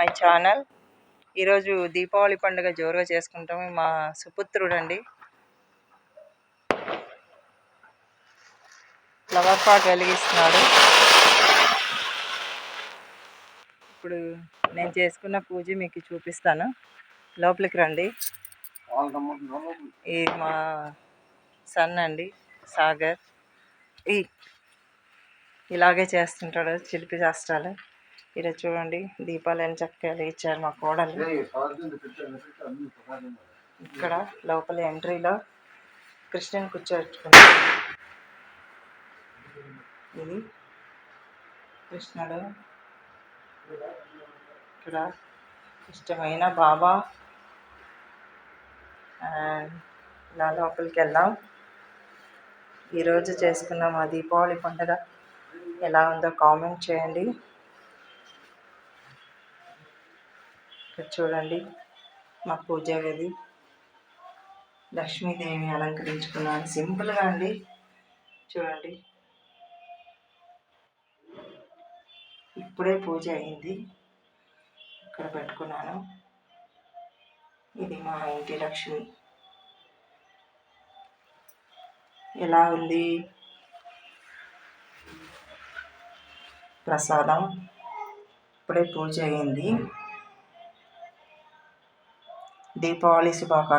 My channel. ఈరోజు దీపావళి పండుగ జోరుగా చేసుకుంటాం మా సుపుత్రుడు అండి ఫ్లవర్ పాట్ వెలిగిస్తున్నాడు. ఇప్పుడు నేను చేసుకున్న పూజ మీకు చూపిస్తాను. లోపలికి రండి. ఈ మా సన్ అండి సాగర్. ఈ ఇలాగే చేస్తుంటాడు చిలిపి చేస్తాడు ఇలా చూడండి దీపాలు అని చక్కగా వెలిగించారు మా కోడలు. ఇక్కడ లోపల ఎంట్రీలో కృష్ణుని కూర్చోబెట్టుకున్నాడు. ఇది కృష్ణుడు. ఇక్కడ ఇష్టమైన బాబా. అండ్ ఇలా లోపలికి వెళ్దాం. ఈరోజు చేసుకున్న మా దీపావళి పండుగ ఎలా ఉందో కామెంట్ చేయండి. ఇక్కడ చూడండి మా పూజ గది. లక్ష్మీదేవి అలంకరించుకున్నాను. సింపుల్గా అండి. చూడండి. ఇప్పుడే పూజ అయింది. ఇక్కడ పెట్టుకున్నాను. ఇది మా ఇంటి లక్ష్మి. ఎలా ఉంది? ప్రసాదం. ఇప్పుడే పూజ అయింది. దీపావళి శుభాకాంక్ష